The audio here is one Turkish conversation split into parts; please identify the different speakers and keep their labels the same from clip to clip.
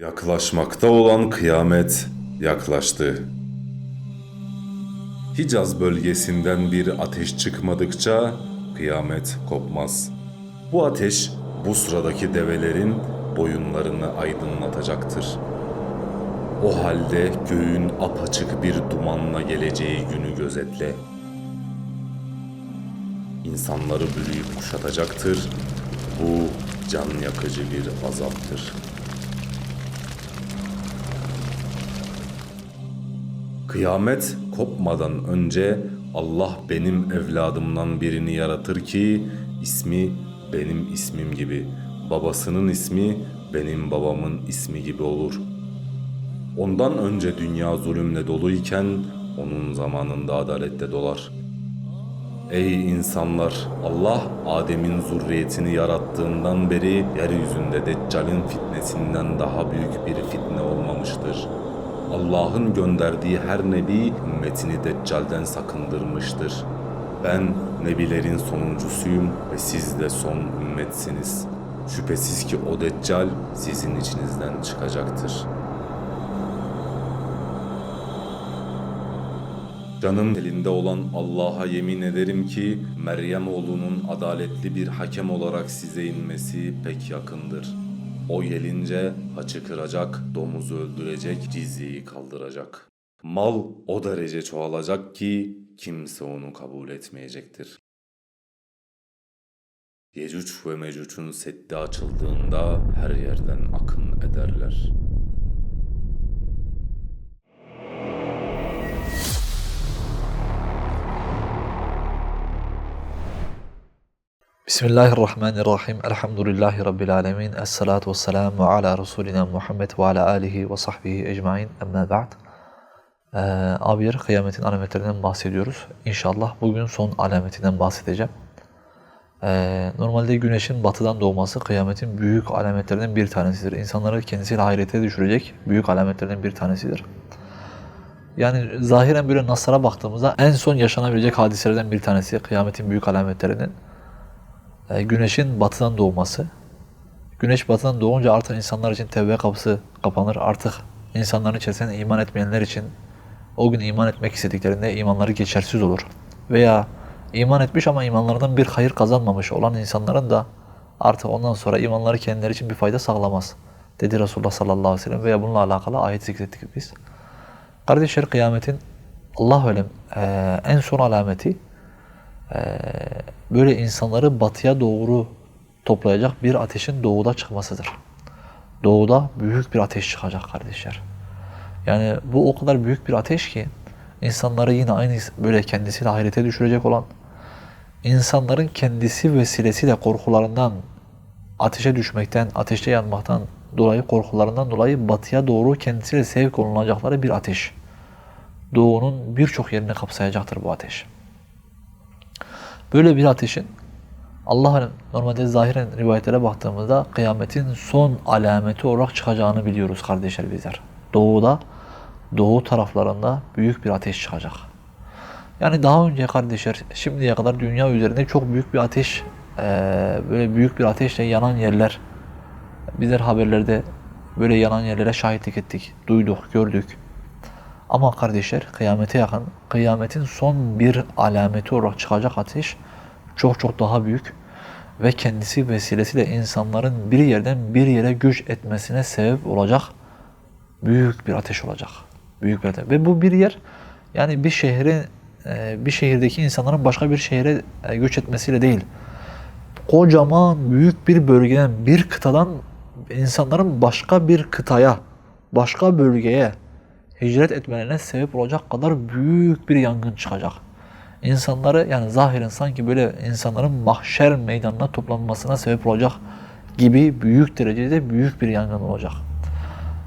Speaker 1: Yaklaşmakta olan kıyamet yaklaştı. Hicaz bölgesinden bir ateş çıkmadıkça kıyamet kopmaz. Bu ateş bu sıradaki develerin boyunlarını aydınlatacaktır. O halde göğün apaçık bir dumanla geleceği günü gözetle. İnsanları bürüyüp kuşatacaktır. Bu can yakıcı bir azaptır. Kıyamet kopmadan önce Allah benim evladımdan birini yaratır ki ismi benim ismim gibi, babasının ismi benim babamın ismi gibi olur. Ondan önce dünya zulümle doluyken onun zamanında adalette dolar. Ey insanlar! Allah Adem'in zürriyetini yarattığından beri yeryüzünde Deccal'in fitnesinden daha büyük bir fitne olmamıştır. Allah'ın gönderdiği her nebi ümmetini Deccal'den sakındırmıştır. Ben nebilerin sonuncusuyum ve siz de son ümmetsiniz. Şüphesiz ki o Deccal sizin içinizden çıkacaktır.'' Canım elinde olan Allah'a yemin ederim ki Meryem oğlunun adaletli bir hakem olarak size inmesi pek yakındır. O gelince haçı kıracak, domuzu öldürecek, cizyeyi kaldıracak. Mal o derece çoğalacak ki kimse onu kabul etmeyecektir. Yecüc ve Mecüc'ün seddi açıldığında her yerden akın ederler.''
Speaker 2: Bismillahirrahmanirrahim. Elhamdülillahi Rabbil alemin. Esselatu vesselamu ala Resulina Muhammed ve ala alihi ve sahbihi ecmain. Emma ba'd. Ee, abiyer kıyametin alametlerinden bahsediyoruz. İnşallah bugün son alametinden bahsedeceğim. Ee, normalde güneşin batıdan doğması kıyametin büyük alametlerinden bir tanesidir. İnsanları kendisiyle hayrete düşürecek büyük alametlerden bir tanesidir. Yani zahiren böyle naslara baktığımızda en son yaşanabilecek hadiselerden bir tanesi kıyametin büyük alametlerinden e, güneşin batıdan doğması. Güneş batıdan doğunca artık insanlar için tevbe kapısı kapanır. Artık insanların içerisinde iman etmeyenler için o gün iman etmek istediklerinde imanları geçersiz olur. Veya iman etmiş ama imanlarından bir hayır kazanmamış olan insanların da artık ondan sonra imanları kendileri için bir fayda sağlamaz. Dedi Resulullah sallallahu aleyhi ve sellem veya bununla alakalı ayet zikrettik biz. Kardeşler kıyametin Allah ölem e, en son alameti böyle insanları batıya doğru toplayacak bir ateşin doğuda çıkmasıdır. Doğuda büyük bir ateş çıkacak kardeşler. Yani bu o kadar büyük bir ateş ki insanları yine aynı böyle kendisiyle hayrete düşürecek olan insanların kendisi vesilesiyle korkularından ateşe düşmekten, ateşte yanmaktan dolayı korkularından dolayı batıya doğru kendisiyle sevk olunacakları bir ateş. Doğunun birçok yerini kapsayacaktır bu ateş. Böyle bir ateşin Allah'ın normalde zahiren rivayetlere baktığımızda kıyametin son alameti olarak çıkacağını biliyoruz kardeşler bizler. Doğuda, doğu taraflarında büyük bir ateş çıkacak. Yani daha önce kardeşler şimdiye kadar dünya üzerinde çok büyük bir ateş, böyle büyük bir ateşle yanan yerler, bizler haberlerde böyle yanan yerlere şahitlik ettik, duyduk, gördük. Ama kardeşler kıyamete yakın, kıyametin son bir alameti olarak çıkacak ateş çok çok daha büyük ve kendisi vesilesiyle insanların bir yerden bir yere güç etmesine sebep olacak büyük bir ateş olacak. Büyük bir ateş. Ve bu bir yer yani bir şehrin e, bir şehirdeki insanların başka bir şehre e, göç etmesiyle değil. Kocaman büyük bir bölgeden, bir kıtadan insanların başka bir kıtaya, başka bölgeye hicret etmelerine sebep olacak kadar büyük bir yangın çıkacak. İnsanları yani zahiren sanki böyle insanların mahşer meydanına toplanmasına sebep olacak gibi büyük derecede büyük bir yangın olacak.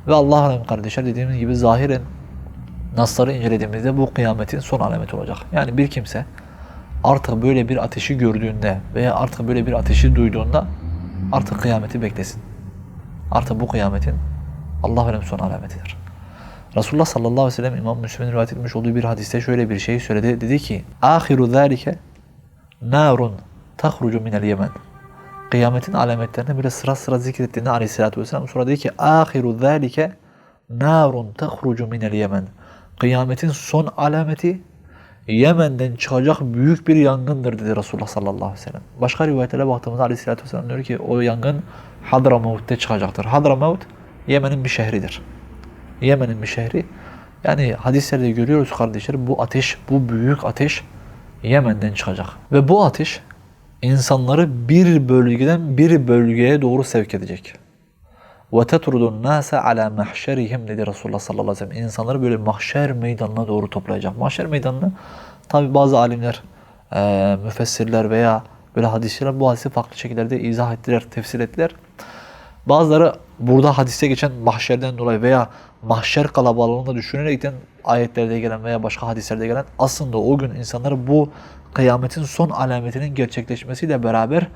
Speaker 2: Ve Allah alem kardeşler dediğimiz gibi zahiren nasları incelediğimizde bu kıyametin son alameti olacak. Yani bir kimse artık böyle bir ateşi gördüğünde veya artık böyle bir ateşi duyduğunda artık kıyameti beklesin. Artık bu kıyametin Allah alem son alametidir. Resulullah sallallahu aleyhi ve sellem İmam Müslim'in rivayet etmiş olduğu bir hadiste şöyle bir şey söyledi. Dedi ki: "Ahiru zalike narun tahrucu minel Yemen." kıyametin alametlerini böyle sıra sıra zikrettiğinde aleyhissalatü vesselam sonra dedi ki ahiru zâlike narun tehrucu minel yemen. Kıyametin son alameti Yemen'den çıkacak büyük bir yangındır dedi Resulullah sallallahu aleyhi ve sellem. Başka rivayetlere baktığımızda aleyhissalatü vesselam diyor ki o yangın Hadramavut'te çıkacaktır. Hadramavut Yemen'in bir şehridir. Yemen'in bir şehri. Yani hadislerde görüyoruz kardeşler bu ateş, bu büyük ateş Yemen'den çıkacak. Ve bu ateş insanları bir bölgeden bir bölgeye doğru sevk edecek. Tetrudun nase ala mahşerihim dedi Resulullah sallallahu aleyhi ve sellem. İnsanları böyle mahşer meydanına doğru toplayacak. Mahşer meydanını tabi bazı alimler, e, müfessirler veya böyle hadisçiler bu hadisi farklı şekillerde izah ettiler, tefsir ettiler. Bazıları burada hadiste geçen mahşerden dolayı veya mahşer kalabalığını düşünerekten ayetlerde gelen veya başka hadislerde gelen aslında o gün insanlar bu kıyametin son alametinin gerçekleşmesiyle beraber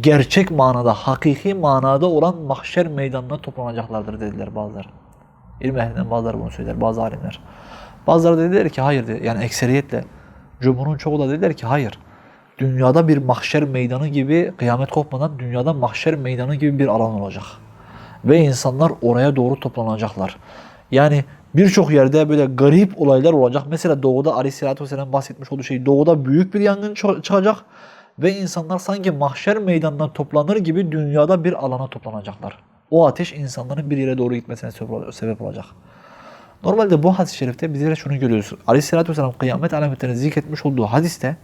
Speaker 2: gerçek manada, hakiki manada olan mahşer meydanına toplanacaklardır dediler bazıları. İlim ehlinden bazıları bunu söyler, bazı alimler. Bazıları dediler ki hayır, yani ekseriyetle, cumhurun çoğu da dediler ki hayır. Dünyada bir mahşer meydanı gibi, kıyamet kopmadan dünyada mahşer meydanı gibi bir alan olacak. Ve insanlar oraya doğru toplanacaklar. Yani birçok yerde böyle garip olaylar olacak. Mesela doğuda Aleyhisselatü Vesselam bahsetmiş olduğu şey, doğuda büyük bir yangın çı- çıkacak. Ve insanlar sanki mahşer meydanına toplanır gibi dünyada bir alana toplanacaklar. O ateş insanların bir yere doğru gitmesine sebep olacak. Normalde bu hadis-i şerifte bizlere şunu görüyoruz. Aleyhisselatü Vesselam kıyamet alametlerini zikretmiş olduğu hadiste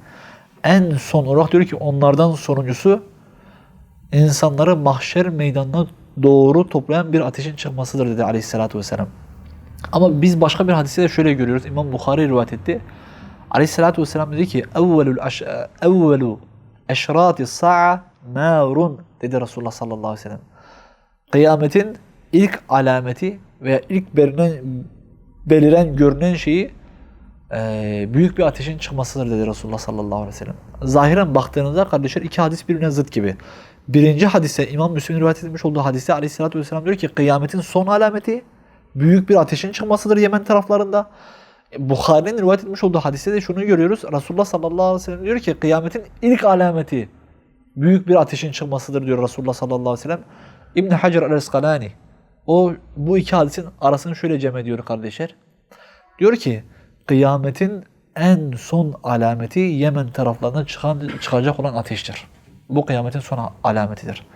Speaker 2: en son olarak diyor ki onlardan sonuncusu insanları mahşer meydanına doğru toplayan bir ateşin çıkmasıdır dedi Aleyhisselatü Vesselam. Ama biz başka bir hadiste de şöyle görüyoruz. İmam Bukhari rivayet etti. Aleyhisselatü Vesselam dedi ki evvelul aş evvelu eşrati sa'a narun dedi Resulullah sallallahu aleyhi ve sellem. Kıyametin ilk alameti veya ilk beliren, beliren görünen şeyi büyük bir ateşin çıkmasıdır dedi Resulullah sallallahu aleyhi ve sellem. Zahiren baktığınızda kardeşler iki hadis birbirine zıt gibi. Birinci hadise İmam Müslim'in rivayet etmiş olduğu hadiste aleyhissalatü vesselam diyor ki kıyametin son alameti büyük bir ateşin çıkmasıdır Yemen taraflarında. Bukhari'nin rivayet etmiş olduğu hadiste de şunu görüyoruz. Resulullah sallallahu aleyhi ve sellem diyor ki kıyametin ilk alameti büyük bir ateşin çıkmasıdır diyor Resulullah sallallahu aleyhi ve sellem. İbn Hacer el-Eskalani o bu iki hadisin arasını şöyle cem ediyor kardeşler. Diyor ki kıyametin en son alameti Yemen taraflarından çıkan, çıkacak olan ateştir. Bu kıyametin son alametidir.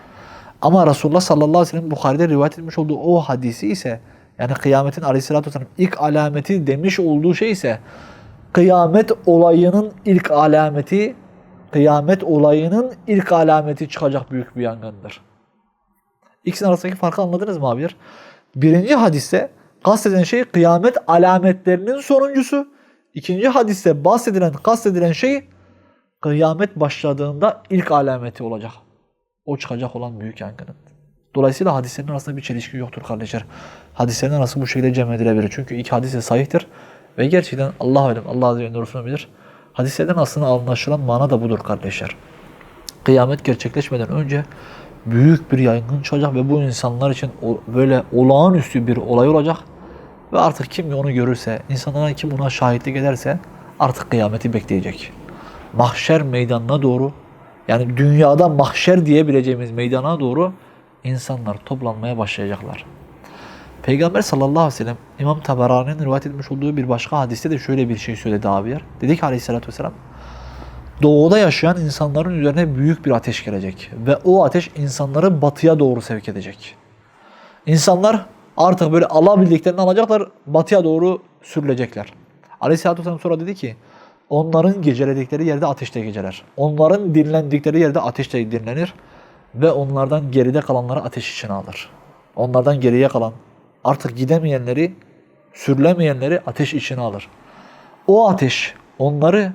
Speaker 2: Ama Resulullah sallallahu aleyhi ve sellem Bukhari'de rivayet etmiş olduğu o hadisi ise yani kıyametin aleyhissalatü vesselam ilk alameti demiş olduğu şey ise kıyamet olayının ilk alameti kıyamet olayının ilk alameti çıkacak büyük bir yangındır. İkisinin arasındaki farkı anladınız mı abiler? Birinci hadiste kastedilen şey kıyamet alametlerinin sonuncusu. İkinci hadiste bahsedilen, kastedilen şey kıyamet başladığında ilk alameti olacak. O çıkacak olan büyük yangının. Dolayısıyla hadislerin arasında bir çelişki yoktur kardeşler. Hadislerin arası bu şekilde cem edilebilir. Çünkü iki hadis de sahihtir. Ve gerçekten Allah alem, Allah Azze ve Celle bilir. Hadislerden aslında anlaşılan mana da budur kardeşler. Kıyamet gerçekleşmeden önce büyük bir yangın çıkacak ve bu insanlar için böyle olağanüstü bir olay olacak. Ve artık kim onu görürse, insanlara kim buna şahitlik ederse artık kıyameti bekleyecek. Mahşer meydanına doğru yani dünyada mahşer diyebileceğimiz meydana doğru insanlar toplanmaya başlayacaklar. Peygamber sallallahu aleyhi ve sellem İmam Taberani'nin rivayet etmiş olduğu bir başka hadiste de şöyle bir şey söyledi abi yer. Dedi ki aleyhissalatü vesselam doğuda yaşayan insanların üzerine büyük bir ateş gelecek. Ve o ateş insanları batıya doğru sevk edecek. İnsanlar artık böyle alabildiklerini alacaklar, batıya doğru sürülecekler. Aleyhisselatü Vesselam sonra dedi ki, onların geceledikleri yerde ateşte geceler. Onların dinlendikleri yerde ateşte dinlenir. Ve onlardan geride kalanları ateş içine alır. Onlardan geriye kalan, artık gidemeyenleri, sürülemeyenleri ateş içine alır. O ateş onları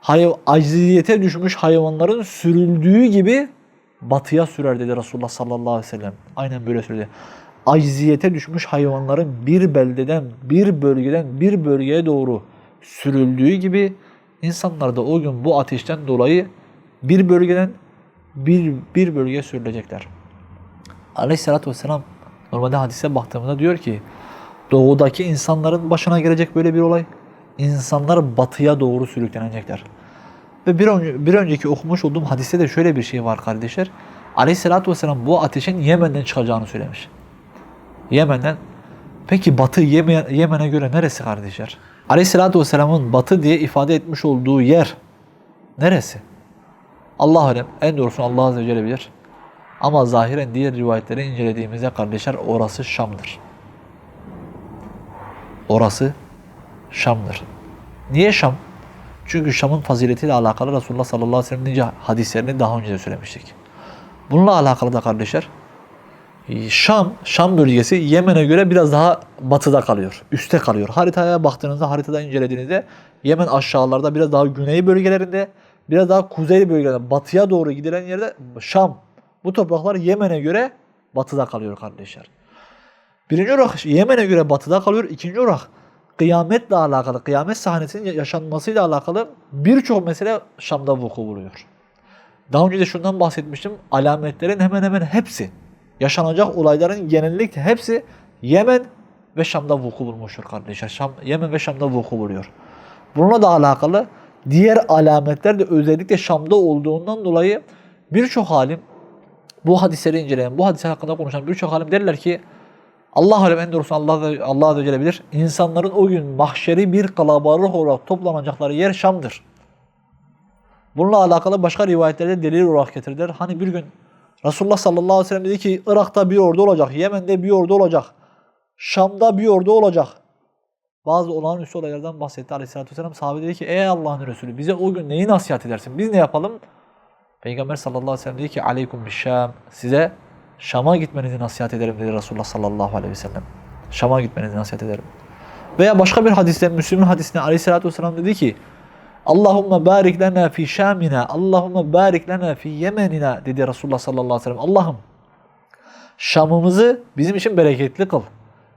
Speaker 2: hay acziyete düşmüş hayvanların sürüldüğü gibi batıya sürer dedi Resulullah sallallahu aleyhi ve sellem. Aynen böyle söyledi. Acziyete düşmüş hayvanların bir beldeden, bir bölgeden bir bölgeye doğru sürüldüğü gibi insanlar da o gün bu ateşten dolayı bir bölgeden bir, bir bölgeye sürülecekler. Aleyhissalatü vesselam normalde hadise baktığımızda diyor ki doğudaki insanların başına gelecek böyle bir olay. İnsanlar batıya doğru sürüklenecekler. Ve bir, önce, bir önceki okumuş olduğum hadiste de şöyle bir şey var kardeşler. Aleyhisselatü Vesselam bu ateşin Yemen'den çıkacağını söylemiş. Yemen'den. Peki Batı Yemen, Yemen'e göre neresi kardeşler? Aleyhisselatü Vesselam'ın Batı diye ifade etmiş olduğu yer neresi? Allah alem en doğrusunu Allah Azze ve Celle bilir. Ama zahiren diğer rivayetleri incelediğimizde kardeşler orası Şam'dır. Orası Şam'dır. Niye Şam? Çünkü Şam'ın faziletiyle alakalı Resulullah sallallahu aleyhi ve sellem hadislerini daha önce de söylemiştik. Bununla alakalı da kardeşler Şam, Şam bölgesi Yemen'e göre biraz daha batıda kalıyor. Üste kalıyor. Haritaya baktığınızda, haritada incelediğinizde Yemen aşağılarda biraz daha güney bölgelerinde, biraz daha kuzey bölgelerinde, batıya doğru gidilen yerde Şam. Bu topraklar Yemen'e göre batıda kalıyor kardeşler. Birinci olarak Yemen'e göre batıda kalıyor. İkinci olarak kıyametle alakalı, kıyamet sahnesinin yaşanmasıyla alakalı birçok mesele Şam'da vuku buluyor. Daha önce de şundan bahsetmiştim. Alametlerin hemen hemen hepsi, yaşanacak olayların genellikle hepsi Yemen ve Şam'da vuku bulmuştur kardeşler. Şam, Yemen ve Şam'da vuku buluyor. Bununla da alakalı diğer alametler de özellikle Şam'da olduğundan dolayı birçok alim bu hadisleri inceleyen, bu hadisler hakkında konuşan birçok alim derler ki Allah alem en doğrusu Allah, Allah Azze ve. İnsanların o gün mahşeri bir kalabalık olarak toplanacakları yer Şam'dır. Bununla alakalı başka rivayetlerde delil olarak getirdiler. Hani bir gün Resulullah sallallahu aleyhi ve sellem dedi ki Irak'ta bir ordu olacak, Yemen'de bir ordu olacak, Şam'da bir ordu olacak. Bazı olağanüstü olaylardan bahsetti aleyhissalatü vesselam. Sahabe dedi ki ey Allah'ın Resulü bize o gün neyi nasihat edersin? Biz ne yapalım? Peygamber sallallahu aleyhi ve sellem dedi ki aleykum bişşam. Size Şam'a gitmenizi nasihat ederim dedi Resulullah sallallahu aleyhi ve sellem. Şam'a gitmenizi nasihat ederim. Veya başka bir hadiste Müslüm'ün hadisinde aleyhissalatü vesselam dedi ki Allahümme barik lena fi Şamina, Allahümme barik lena fi Yemenina dedi Resulullah sallallahu aleyhi ve sellem. Allah'ım Şam'ımızı bizim için bereketli kıl.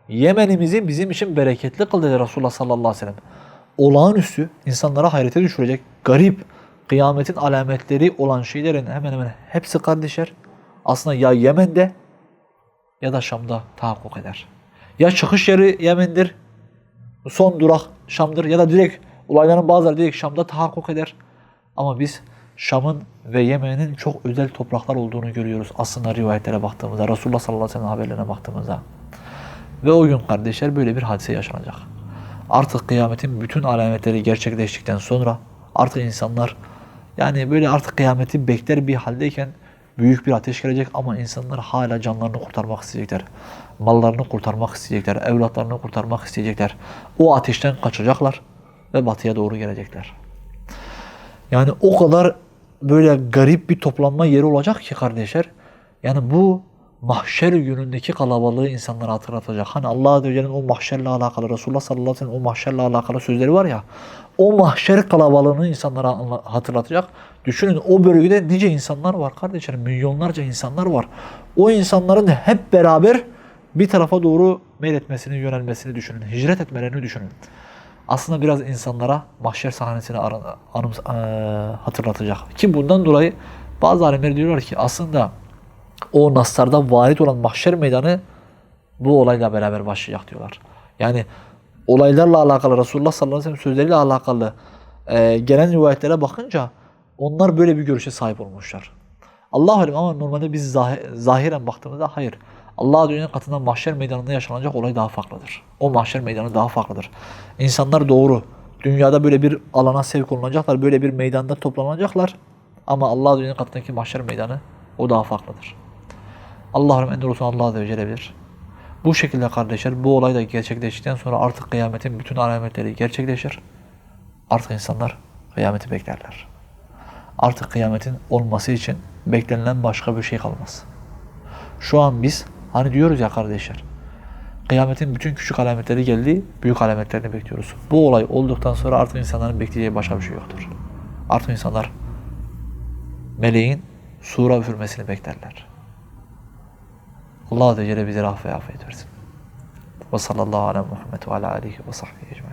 Speaker 2: Yemen'imizi bizim için bereketli kıl dedi Resulullah sallallahu aleyhi ve sellem. Olağanüstü insanlara hayrete düşürecek garip kıyametin alametleri olan şeylerin hemen hemen hepsi kardeşler aslında ya Yemen'de ya da Şam'da tahakkuk eder. Ya çıkış yeri Yemen'dir, son durak Şam'dır ya da direkt olayların bazıları direkt Şam'da tahakkuk eder. Ama biz Şam'ın ve Yemen'in çok özel topraklar olduğunu görüyoruz aslında rivayetlere baktığımızda, Resulullah sallallahu aleyhi ve sellem haberlerine baktığımızda. Ve o gün kardeşler böyle bir hadise yaşanacak. Artık kıyametin bütün alametleri gerçekleştikten sonra artık insanlar yani böyle artık kıyameti bekler bir haldeyken büyük bir ateş gelecek ama insanlar hala canlarını kurtarmak isteyecekler. Mallarını kurtarmak isteyecekler. Evlatlarını kurtarmak isteyecekler. O ateşten kaçacaklar ve batıya doğru gelecekler. Yani o kadar böyle garip bir toplanma yeri olacak ki kardeşler. Yani bu mahşer günündeki kalabalığı insanlara hatırlatacak. Hani Allah Azze ve Celle'nin o mahşerle alakalı, Resulullah sallallahu aleyhi ve sellem o mahşerle alakalı sözleri var ya. O mahşer kalabalığını insanlara anla- hatırlatacak. Düşünün o bölgede nice insanlar var kardeşlerim. Milyonlarca insanlar var. O insanların hep beraber bir tarafa doğru meyletmesini, yönelmesini düşünün. Hicret etmelerini düşünün. Aslında biraz insanlara mahşer sahnesini hatırlatacak. Ki bundan dolayı bazı alimler diyorlar ki aslında o naslarda varit olan mahşer meydanı bu olayla beraber başlayacak diyorlar. Yani olaylarla alakalı Resulullah sallallahu aleyhi ve sellem sözleriyle alakalı e, gelen rivayetlere bakınca onlar böyle bir görüşe sahip olmuşlar. Allah alim ama normalde biz zah- zahiren baktığımızda hayır. Allah dünyanın katından mahşer meydanında yaşanacak olay daha farklıdır. O mahşer meydanı daha farklıdır. İnsanlar doğru. Dünyada böyle bir alana sevk olunacaklar. Böyle bir meydanda toplanacaklar. Ama Allah dünyanın katındaki mahşer meydanı o daha farklıdır. Allah'ım en doğrusu Allah Azze ve Celle bilir. Bu şekilde kardeşler bu olay da gerçekleştikten sonra artık kıyametin bütün alametleri gerçekleşir. Artık insanlar kıyameti beklerler. Artık kıyametin olması için beklenilen başka bir şey kalmaz. Şu an biz hani diyoruz ya kardeşler kıyametin bütün küçük alametleri geldi, büyük alametlerini bekliyoruz. Bu olay olduktan sonra artık insanların bekleyeceği başka bir şey yoktur. Artık insanlar meleğin sura üfürmesini beklerler. Allah Azze ve Celle bize raf ve afiyet versin. Ve sallallahu ala Muhammed ve ala alihi ve sahbihi ecmaîn.